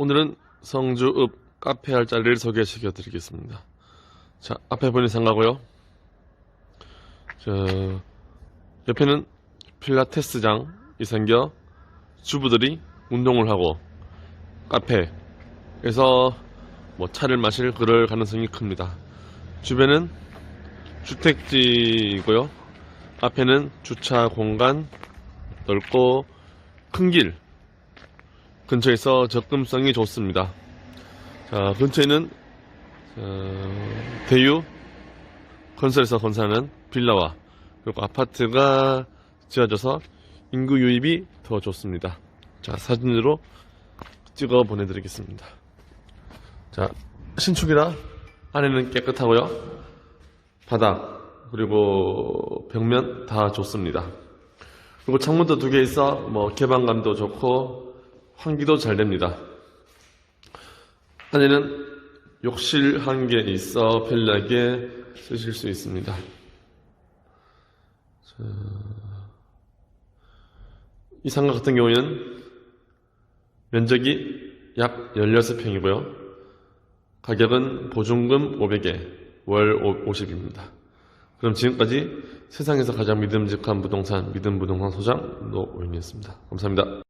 오늘은 성주읍 카페 할 자리를 소개시켜 드리겠습니다. 자, 앞에 보니 상가고요. 저, 옆에는 필라테스장이 생겨 주부들이 운동을 하고 카페에서 뭐 차를 마실 그럴 가능성이 큽니다. 주변은 주택지이고요. 앞에는 주차 공간 넓고 큰 길. 근처에서 접근성이 좋습니다. 자, 근처에는 어, 대유 건설에서 건설하는 빌라와 그리고 아파트가 지어져서 인구 유입이 더 좋습니다. 자, 사진으로 찍어 보내드리겠습니다. 자, 신축이라 안에는 깨끗하고요. 바닥 그리고 벽면 다 좋습니다. 그리고 창문도 두 개 있어 뭐 개방감도 좋고 환기도 잘 됩니다. 안에는 욕실 한 개 있어 편리하게 쓰실 수 있습니다. 자, 이 상가 같은 경우에는 면적이 약 16평이고요. 가격은 보증금 500에 월 50입니다. 그럼 지금까지 세상에서 가장 믿음직한 부동산 믿음 부동산 소장 노오인이었습니다. 감사합니다.